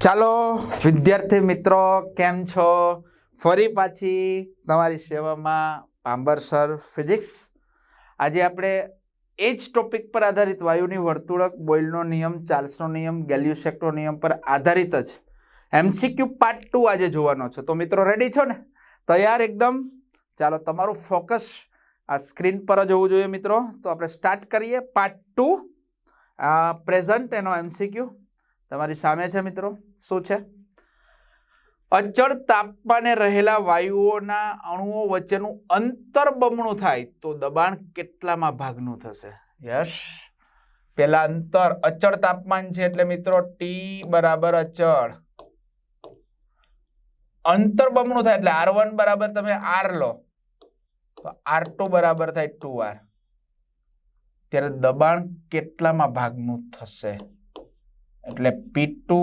ચાલો, વિદ્યાર્થી મિત્રો, કેમ છો? ફરી પાછી તમારી સેવામાં પાંબર સર ફિઝિક્સ આજે આપણે એ જ ટોપિક પર આધારિત વાયુની વર્તુળક, બોઇલનો નિયમ, ચાર્લ્સનો નિયમ ગેલ્યુસેકનો નિયમ પર આધારિત જ એમસીક્યુ પાર્ટ ટુ આજે જોવાનો છે. તો મિત્રો રેડી છો ને? તૈયાર એકદમ? ચાલો, તમારું ફોકસ આ સ્ક્રીન પર જ હોવું જોઈએ મિત્રો. તો આપણે સ્ટાર્ટ કરીએ પાર્ટ ટુ પ્રેઝન્ટ એનો એમસીક્યુ. તમારી સામે છે મિત્રો. શું છે? અચળ તાપમાને રહેલા વાયુઓના અણુઓ વચ્ચેનું અંતર બમણું થાય તો દબાણ કેટલામાં ભાગનું થશે? યસ. પેલા અંતર અચળ તાપમાન છે એટલે મિત્રો ટી બરાબર અચળ. અંતર બમણું થાય એટલે આર બરાબર તમે આર લો. તો આર બરાબર થાય ટુ આર ત્યારે દબાણ કેટલામાં ભાગનું થશે? એટલે P two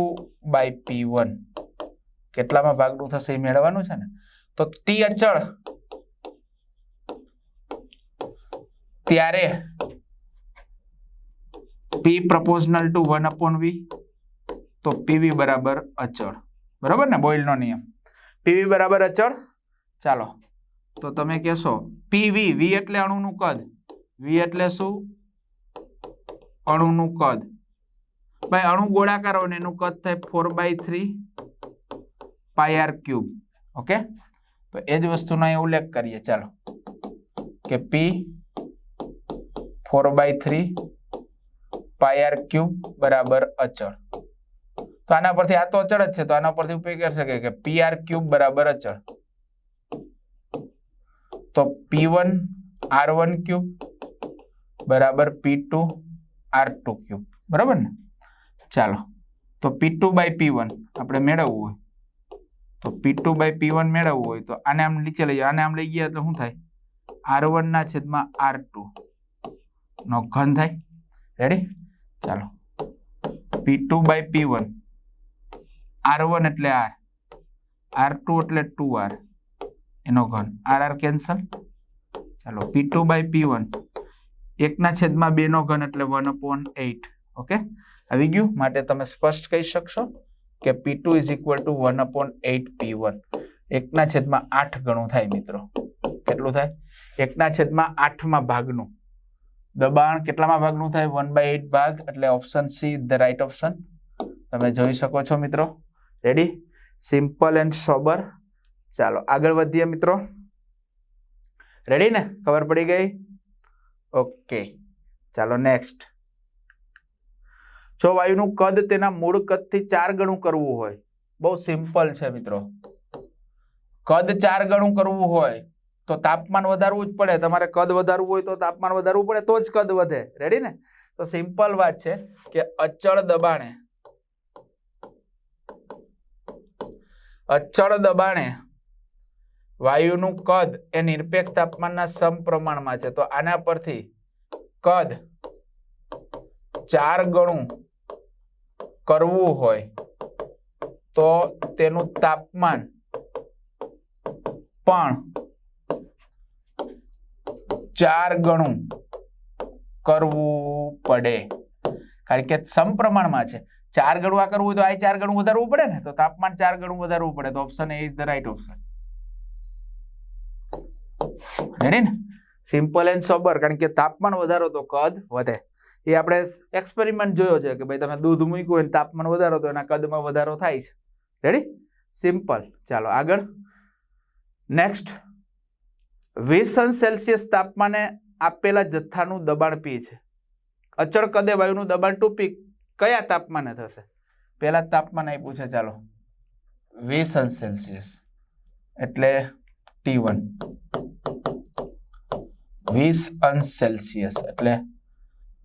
by P one કેટલામાં ભાગનું થશે એ મેળવવાનું છે ને? તો ટી અચળ ત્યારે P proportional to one upon V તો પીવી બરાબર અચળ. બરાબર ને? બોઇલનો નિયમ. પીવી બરાબર અચળ? ચાલો. તો તમે કહેશો પીવી વી એટલે અણુનું કદ. વી એટલે શું? અણુનું કદ. ભાઈ, અણુ ગોળાકાર હોય ને એનું કદ થાય four by three pi R cube okay તો એ જ વસ્તુનો અહીં ઉલ્લેખ કરીએ, ચાલો. કે P four by three pi R cube બરાબર અચળ. તો આના પરથી આ તો અચળ જ છે, તો આના પરથી ઉપયોગ કરી શકે કે પી આર ક્યુબ બરાબર અચળ. તો P one R one cube બરાબર P two R two cube બરાબર ને? ચાલો. તો P two by P one આપણે મેળવવું હોય. તો P two by P one મેળવવું હોય તો આને આમ નીચે લઈ આને આમ લઈ ગયા એટલે શું થાય? આર વન ના છેદમાં આર ટુ નો ઘન થાય. રેડી ચાલો. P two by P one R one એટલે આર આર ટુ એટલે ટુ આર એનો ઘન. આર આર કેન્સલ ચાલો P two by P one એકના છેદમાં બેનો ઘન એટલે વન અપોન એઇટ ઓકે આવી ગયું? માટે તમે સ્પષ્ટ કહી શકશો કે P two is equal to one upon eight P one એકના છેદમાં આઠ ગણું થાય મિત્રો. કેટલું થાય? એકના છેદમાં આઠમાં ભાગનું. દબાણ કેટલામાં ભાગનું થાય? વન બાય એટ ભાગ, એટલે option C the right option તમે જોઈ શકો છો મિત્રો. રેડી સિમ્પલ એન્ડ સોબર ચાલો, આગળ વધીએ મિત્રો. રેડી ને? ખબર પડી ગઈ? ઓકે ચાલો નેક્સ્ટ જો વાયુનું કદ તેના મૂળ કદથી ચાર ગણું કરવું હોય, બહુ સિમ્પલ છે મિત્રો. કદ ચાર ગણું કરવું હોય, તો તાપમાન વધારવું જ પડે. તમારે કદ વધારવું હોય તો તાપમાન વધારવું પડે, તો જ કદ વધે. રેડી ને? તો સિમ્પલ વાત છે કે અચળ દબાણે અચળ દબાણે વાયુનું કદ એ નિરપેક્ષ તાપમાનના સમપ્રમાણમાં છે. તો આના પરથી કદ ચાર ગણું કરવું હોય તો તેનું તાપમાન પણ ચાર ગણું કરવું પડે. કારણ કે સમપ્રમાણમાં છે. ચાર ગણું આ કરવું હોય તો આ ચાર ગણું વધારવું પડે ને? તો તાપમાન ચાર ગણું વધારવું પડે. તો option A is the right option ready ને? સિમ્પલ એન્ડ સોબર કારણ કે તાપમાન વધારો તો કદ વધે. એ આપણે એક્સપેરિમેન્ટ જોયો છે કે ભાઈ તમે દૂધ મૂક્યું હોય તાપમાન વધારો તો એના કદમાં વધારો થાય છે. રેડી સિમ્પલ ચાલો આગળ. નેક્સ્ટ વીસ અંશ સેલ્સિયસ તાપમાને આપેલા જથ્થાનું દબાણ પી છે. અચળ કદે વાયુનું દબાણ ટુ પી કયા તાપમાને થશે? પહેલા તાપમાન આપ્યું છે, ચાલો. વીસ અંશ સેલ્સિયસ. એટલે ટી વન વીસ અંશ સેલ્સિયસ એટલે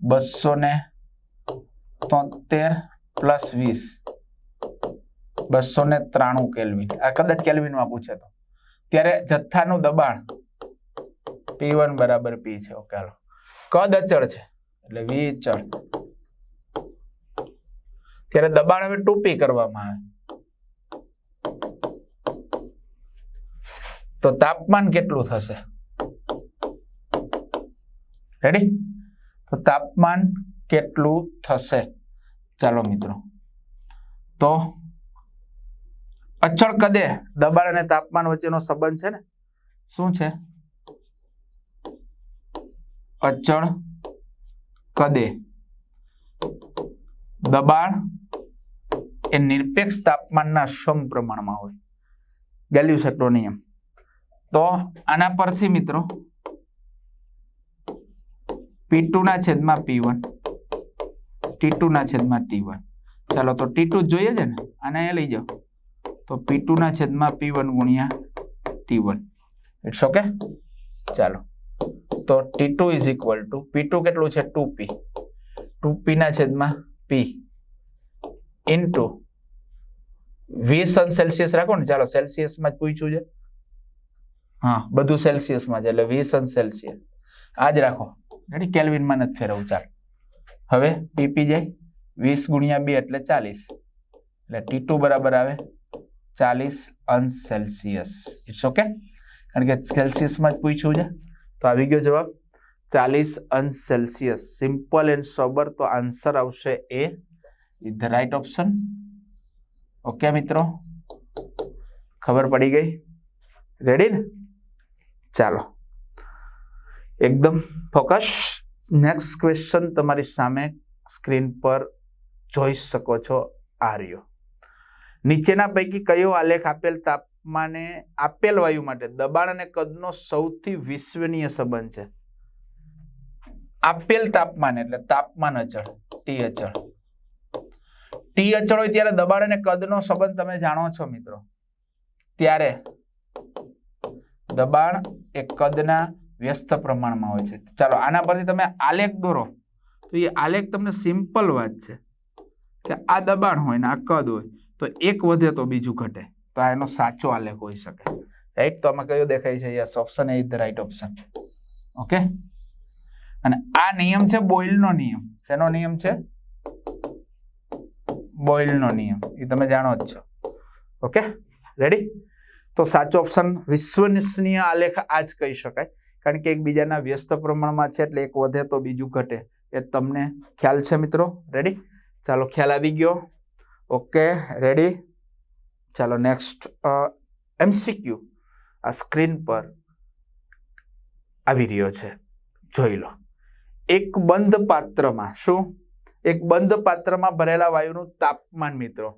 બસો ને તોતેર પ્લસ વીસ. બસો ને ત્રાણું કેલ્વિન. આ કદાચ કેલ્વિનમાં પૂછે તો. ત્યારે જથ્થાનું દબાણ પી વન બરાબર પી છે. ઓકે કદ અચળ છે? એટલે વી ચળ ત્યારે દબાણ હવે ટૂપી કરવામાં આવે. તો તાપમાન કેટલું થશે? રેડી તો તાપમાન કેટલું થશે? ચાલો મિત્રો. તો અચળ કદે દબાણ અને તાપમાન વચ્ચેનો સંબંધ છે ને? શું છે? અચળ કદે દબાણ એ નિરપેક્ષ તાપમાનના સમ પ્રમાણમાં હોય. ગેલ્યુસેટનો નિયમ. તો આના પરથી મિત્રો પી ટુ ના છેદમાં પી વન ટી ટુ ના છેદમાં ટી વન ચાલો તો ટી ટુ જોઈએ છે ને? આને લઈ જાઓ. તો પી ટુ ના છેદમાં પી વન ગુણ્યા ટી વન ઇટ્સ ઓકે ચાલો. તો T two is equal to P two કેટલું છે? ટુ પી ટુ પી ના છેદમાં પી ઇન્ટુ વીસ અંશ સેલ્સિયસ રાખો ને. ચાલો, સેલ્સિયસમાં જ પૂછ્યું છે. હા, બધું સેલ્સિયસમાં છે, એટલે વીસ અંશ સેલ્સિયસ. આ જ રાખો. રેડી કેલ્વિનમાં નથી ફેરવવું ચાલ હવે ટીપી જાય. વીસ ગુણ્યા બે એટલે ચાલીસ. એટલે ટી ટુ બરાબર આવે ચાલીસ અંશ સેલ્સિયસ. ઇટ્સ ઓકે કારણ કે સેલ્સિયસમાં જ પૂછ્યું છે. તો આવી ગયો જવાબ. ચાલીસ અંશ સેલ્સિયસ. સિમ્પલ એન્ડ સોબર તો આન્સર આવશે A is the right option okay મિત્રો. ખબર પડી ગઈ? રેડી ને? ચાલો. એકદમ ફોકસ. નેક્સ્ટ ક્વેશ્ચન તમારી સામે સ્ક્રીન પર જોઈ શકો છો આર્યો. નીચેના પૈકી કયો આલેખ આપેલ તાપમાને, આપેલ વાયુ માટે દબાણ અને કદનો સૌથી વિશ્વનીય સંબંધ છે? આપેલ તાપમાન એટલે તાપમાન અચળ ટી અચળ. ટી અચળ હોય ત્યારે દબાણ અને કદનો સંબંધ તમે જાણો છો મિત્રો. ત્યારે દબાણ એ કદના વ્યસ્ત પ્રમાણમાં હોય છે. ચાલો, આના પરથી તમે આલેખ દોરો. તો એ આલેખ તમને સિમ્પલ વાત છે. કે આ દબાણ હોય ને આ કદ હોય, તો એક વધે તો બીજું ઘટે. તો આ એનો સાચો આલેખ હોઈ શકે. રાઈટ તો આમાં કયો દેખાય છે? Yes option A the right option okay અને આ નિયમ છે બોઇલનો નિયમ. શેનો નિયમ છે? બોઇલનો નિયમ. એ તમે જાણો જ છો. ઓકે રેડી તો સાચો ઓપ્શન વિશ્વસનીય આલેખ આ જ કહી શકાય. કારણ કે એકબીજાના વ્યસ્ત પ્રમાણમાં છે એટલે એક વધે તો બીજું ઘટે. એ તમને ખ્યાલ છે મિત્રો? રેડી ચાલો ખ્યાલ આવી ગયો. ઓકે રેડી ચાલો નેક્સ્ટ એમસીક્યુ આ સ્ક્રીન પર આવી રહ્યો છે. જોઈ લો. એક બંધ પાત્રમાં શું? એક બંધ પાત્રમાં ભરેલા વાયુનું તાપમાન મિત્રો.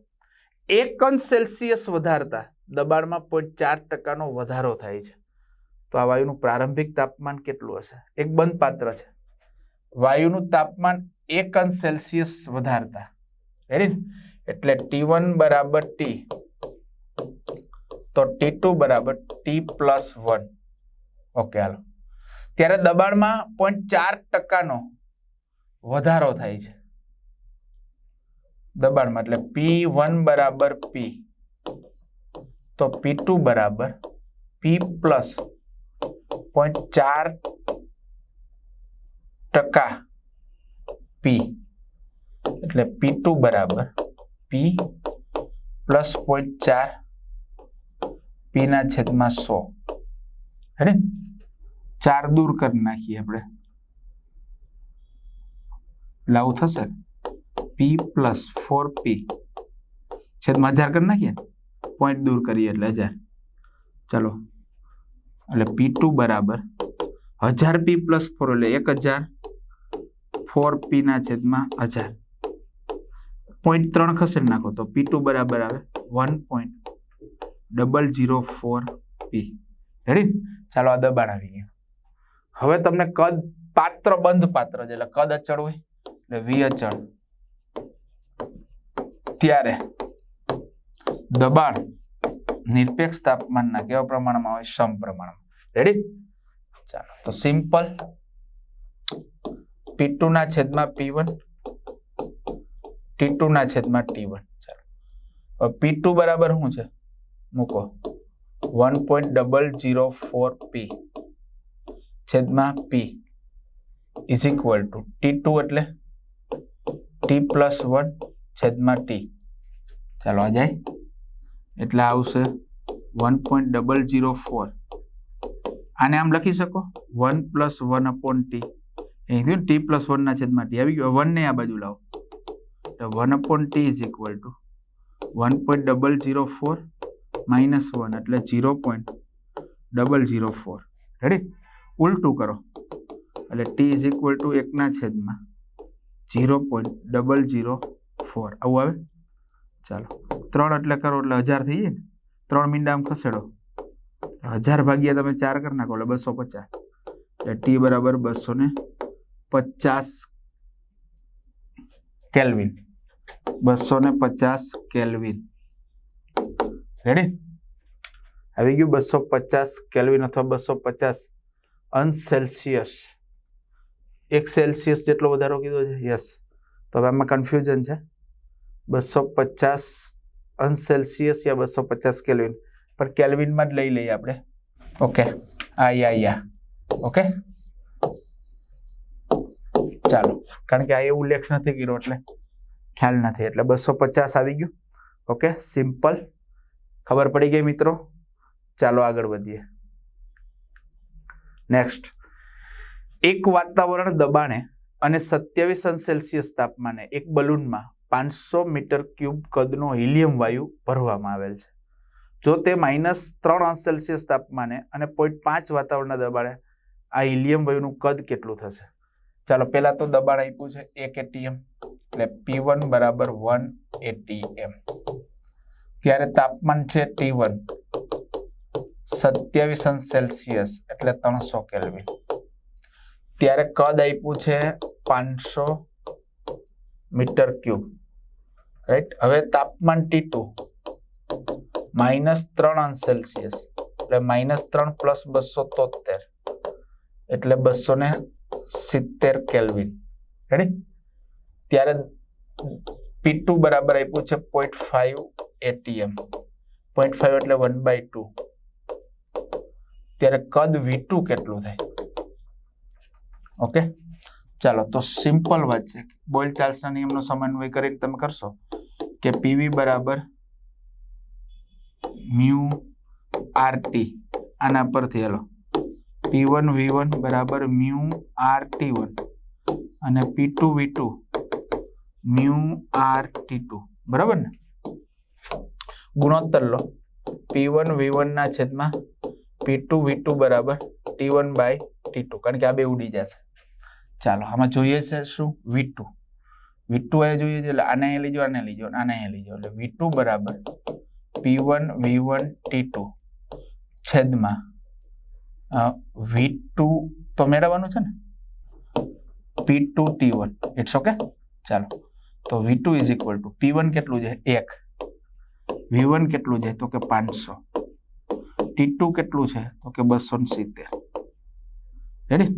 એક અંશ સેલ્સિયસ વધારતા દબાણમાં પોઈન્ટ ચાર ટકાનો વધારો થાય છે. તો આ વાયુનું પ્રારંભિક તાપમાન કેટલું હશે? એક બંધપાત્ર છે. વાયુનું તાપમાન એક અંશ સેલ્સિયસ વધારતા. રેડી એટલે ટી વન બરાબર ટી તો ટી ટુ બરાબર ટી પ્લસ વન ઓકે હાલો. ત્યારે દબાણમાં પોઈન્ટ ચાર ટકાનો વધારો થાય છે. દબાણમાં એટલે પી વન બરાબર પી તો પી ટુ બરાબર પી પ્લસ પોઈન્ટ ચાર ટકા પી એટલે પી ટુ બરાબર પી પ્લસ પોઈન્ટ ચાર પી ના છેદમાં સો હે ચાર દૂર કરી નાખીએ આપણે એટલે આવું થશે પી પ્લસ ફોર પી છેદમાં હજાર કરી નાખીએ પોઈન્ટ દૂર કરીએ એટલે હજાર. ચલો. એટલે પી ટુ બરાબર. હજાર પી પ્લસ ફોર એટલે એક હજાર. ફોર પીના છેદમાં હજાર. પોઈન્ટ ત્રણ ખસેડી નાખો તો પી ટુ બરાબર આવે one point double zero four P ready ચાલો આ દબાણ આવી ગયા. હવે તમને કદ પાત્ર બંધ પાત્ર છે એટલે કદ અચળ હોય, એટલે વી અચળ. ત્યારે દબાણ નિરપેક્ષ તાપમાનના કેવા પ્રમાણમાં હોય? સમપ્રમાણમાં. રેડી ચાલો, તો સિમ્પલ પી ટુ ના છેદમાં પી વન ટી ટુ ના છેદમાં ટી વન ચાલો. પી ટુ બરાબર શું છે? મૂકો. One point double zero four P છેદમાં P is equal to T two એટલે ટી પ્લસ વન છેદમાં ટી ચાલો, આ જાય. એટલે આવશે one point double zero four આને આમ લખી શકો? One plus one upon T અહીં ટી પ્લસ વનના છેદમાં ટી આવી ગયો. વનને આ બાજુ લાવો. તો one upon T is equal to one point double zero four minus one એટલે zero point double zero four ready ઉલટું કરો. એટલે ટી ઇઝ ઇક્વલ ટુ એકના છેદમાં zero point double zero four આવું આવે? ચાલો. ત્રણ એટલે કરો એટલે હજાર થઈ જાય ને? ત્રણ મીંડા આમ ખસેડો. હજાર ભાગ્યા તમે ચાર કરી નાખો એટલે બસો પચાસ. એટલે ટી બરાબર બસો ને પચાસ કેલ્વિન. બસો ને પચાસ કેલ્વિન. રેડી આવી ગયું બસો પચાસ કેલ્વિન અથવા બસો પચાસ અંશ સેલ્સિયસ એક સેલ્સિયસ જેટલો વધારો કીધો છે? યસ તો હવે આમાં કન્ફ્યુઝન છે. બસો પચાસ અંશ સેલ્સિયસ યા બસો પચાસ કેલ્વિન. પણ કેલ્વિનમાં જ લઈ લઈએ આપણે. ઓકે. આ યા યા ઓકે? ચાલો. કારણ કે આ એ ઉલ્લેખ નથી કર્યો એટલે. ખ્યાલ નથી. એટલે બસો પચાસ આવી ગયું. ઓકે? સિમ્પલ. ખબર પડી ગઈ મિત્રો? ચાલો આગળ વધીએ. નેક્સ્ટ. એક વાતાવરણ દબાણે અને સત્યાવીસ અંશ સેલ્સિયસ તાપમાને એક બલૂનમાં પાંચસો મીટર ક્યુબ કદનો હિલિયમ વાયુ ભરવામાં આવેલ છે. જો તે માઇનસ ત્રણ અંશ સેલ્સિયસ તાપમાને અને પોઈન્ટ પાંચ વાતાવરણના દબાણે આ હિલિયમ વાયુનું કદ કેટલું થશે? ચાલો, પહેલાં તો દબાણ આપ્યું છે એક એટીએમ એટલે પી વન બરાબર વન એટીએમ ત્યારે તાપમાન છે ટી વન સત્યાવીસ અંશ સેલ્સિયસ એટલે ત્રણસો કેલ્વિન. ત્યારે કદ આપ્યું છે પાંચસો મીટર ક્યુબ. રાઈટ હવે તાપમાન ટી ટુ માઇનસ ત્રણ અંશ સેલ્સિયસ. એટલે માઇનસ ત્રણ પ્લસ બસો તોતેર એટલે બસો ને સિત્તેર કેલ્વિન. રેડી ત્યારે પી ટુ બરાબર આપ્યું છે point five ATM point five એટલે વન બાય ટુ ત્યારે કદ વી કેટલું થાય? ઓકે ચાલો, તો સિમ્પલ વાત છે. બોઇલ ચાર્લ્સના નિયમનો સમન્વય કરીને તમે કરશો? કે પીવી બરાબર મ્યુ આર ટી આના પરથી hello. P one V one બરાબર મ્યુ આર ટી વન અને P two V two mu R T two બરાબર ને? ગુણોત્તર લો. પી વન વી વનના છેદમાં પી ટુ વી ટુ બરાબર T one by T two કારણ કે આ બે ઉડી જશે. ચાલો, આમાં જોઈએ છે શું? વી ટુ વી ટુ એ જોઈએ છે એટલે આને અહીં લીજો, આને લીજો, આને અહીં લીજો. એટલે વી ટુ બરાબર P one V one T two છેદમાં વી ટુ તો મેળવવાનું છે ને? P two T one it's okay ચાલો. તો V two is equal to P one કેટલું છે? એક. વી વન કેટલું છે? તો કે પાંચસો. ટી ટુ કેટલું છે? તો કે બસો સિત્તેર. રેડી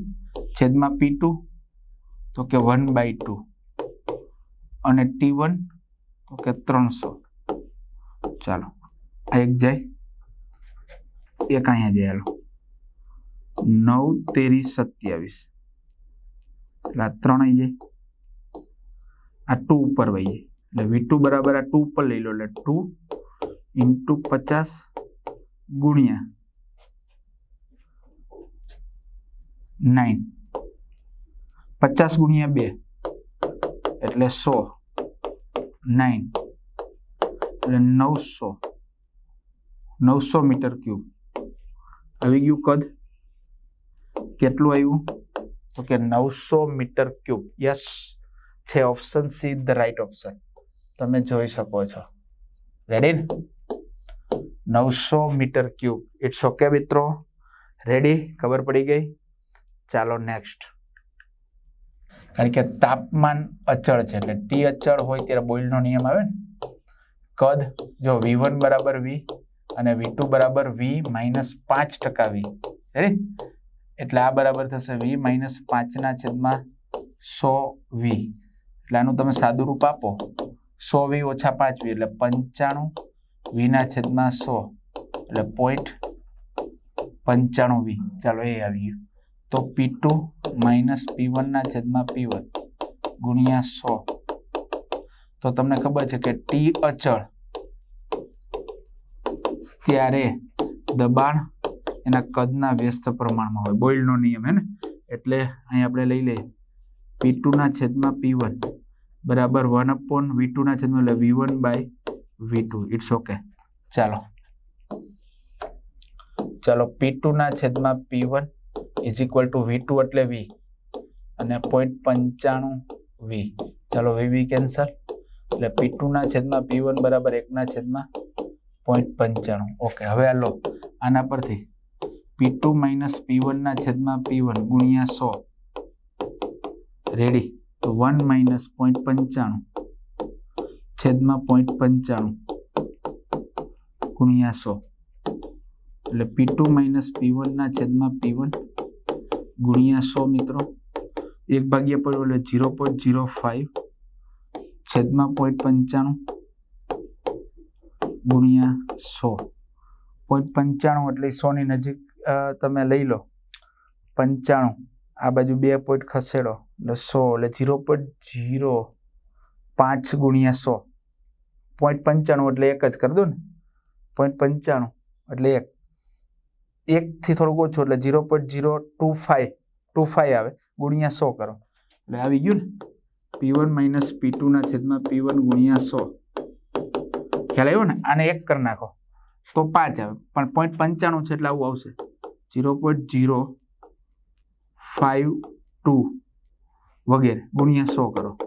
છેદમાં પી ટુ તો કે વન બાય ટુ. અને ટી વન તો કે ત્રણસો. ચાલો, આ એક જાય, એક અહીંયા જાય, હાલો. નવ તેરી સત્યાવીસ. એટલે આ ત્રણ આવી જાય. આ ટુ ઉપર વહી જાય. એટલે વી ટુ બરાબર આ ટુ ઉપર લઈ લો, એટલે ટુ ઇન્ટુ પચાસ ગુણ્યા નાઇન. પચાસ ગુણ્યા બે એટલે સો. નાઇન એટલે નવસો. નવસો મીટર ક્યુબ. આવી ગયું કદ? કેટલું આવ્યું? તો કે નવસો મીટર ક્યુબ. યસ છે option C the right option તમે જોઈ શકો છો. રેડી નવસો મીટર ક્યુબ. ઇટ્સ ઓકે મિત્રો. રેડી ખબર પડી ગઈ? ચાલો નેક્સ્ટ કારણ કે તાપમાન અચળ છે એટલે ટી અચળ હોય ત્યારે બોઇલનો નિયમ આવે ને? કદ જો વી વન બરાબર વી અને વી ટુ બરાબર વી માઇનસ પાંચ ટકા વી એટલે આ બરાબર થશે વી માઇનસ પાંચના છેદમાં સો વી એટલે આનું તમે સાદું રૂપ આપો. સો વી ઓછા પાંચ વી એટલે પંચાણું વીના છેદમાં સો. એટલે પોઈન્ટ પંચાણું વી ચાલો એ આવી ગયું. તો પી ટુ માઇનસ પી વનના છેદમાં પી વન ગુણ્યા સો. તો તમને ખબર છે કે ટી અચળ ત્યારે દબાણ એના કદના વ્યસ્ત પ્રમાણમાં હોય. બોઇલનો નિયમ હે ને? એટલે અહીં આપણે લઈ લઈએ. પી ટુના છેદમાં પી વન બરાબર વન અપોન વી ટુના છેદમાં એટલે V one by V two it's okay ચાલો. ચાલો પી ટુના છેદમાં P one is equal to V એટલે વી અને પોઈન્ટ પંચાણું વી ચાલો વી વી કેન્સલ એટલે પી ના છેદમાં પી વન બરાબર એકના છેદમાં પોઈન્ટ પંચાણું. ઓકે હવે આ લો. આના પરથી પી ટુ માઇનસ પી વનના છેદમાં પી વન ગુણ્યા સો. રેડી તો વન માઇનસ પોઈન્ટ પંચાણું છેદમાં પોઈન્ટ પંચાણું ગુણ્યા સો. એટલે પી ટુ માઇનસ પી વનના છેદમાં પી ગુણ્યા સો મિત્રો. એક ભાગ્યા પડ્યો એટલે ઝીરો પોઈન્ટ ઝીરો ફાઈવ છેદમાં પોઈન્ટ પંચાણું, ગુણ્યા સો. પોઈન્ટ પંચાણું એટલે સોની નજીક તમે લઈ લો. પંચાણું, આ બાજુ બે પોઈન્ટ ખસેડો. એટલે સો, એટલે ઝીરો પોઈન્ટ ઝીરો પાંચ ગુણ્યા સો. પોઈન્ટ પંચાણું એટલે એક જ કરી દો ને. પોઈન્ટ પંચાણું એટલે એક. એકથી થોડુંક ઓછું એટલે zero point zero two five two five આવે. ગુણ્યા સો કરો. એટલે આવી ગયું ને? પી વન માઇનસ પી ટુના છેદમાં પી વન ગુણ્યા સો. ખ્યાલ આવ્યો ને? આને એક કરી નાખો. તો પાંચ આવે. પણ પોઈન્ટ પંચાણું છે એટલે આવું આવશે. Zero point zero five two વગેરે. ગુણ્યા સો કરો.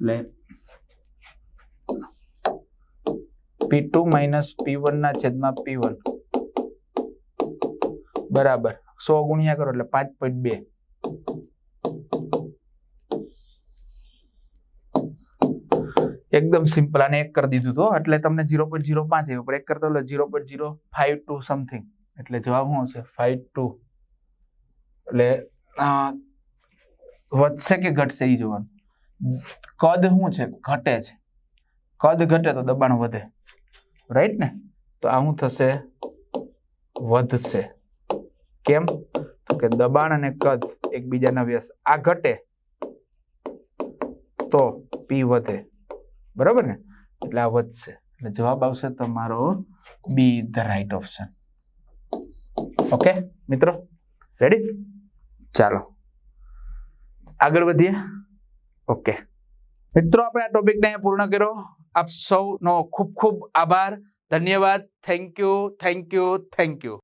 એટલે પી ટુ માઇનસ પી વનના છેદમાં પી વન બરાબર. સો ગુણ્યા કરો એટલે પાંચ પોઈન્ટ બે. એકદમ સિમ્પલ આને એક કરી દીધું તો એટલે તમને ઝીરો પોઈન્ટ ઝીરો પાંચ આવ્યું પણ એક કરતો એટલે zero point zero five two something. એટલે જવાબ શું હશે? Five two. એટલે વધશે કે ઘટશે એ જોવાનું? કદ શું છે? ઘટે છે. કદ ઘટે તો દબાણ વધે. રાઈટ ને? તો આ શું થશે? વધશે. કેમ? કે દબાણ અને કદ એકબીજાના વ્યસ્ત આ ઘટે તો પી વધે. બરાબર ને? એટલે આ વધશે. એટલે જવાબ આવશે તમારો B the right option okay મિત્રો? રેડી ચાલો. આગળ વધીએ? ઓકે મિત્રો, આપણે આ ટોપિકને પૂર્ણ કર્યો. આપ સૌનો ખૂબ ખૂબ આભાર. ધન્યવાદ. Thank you thank you thank you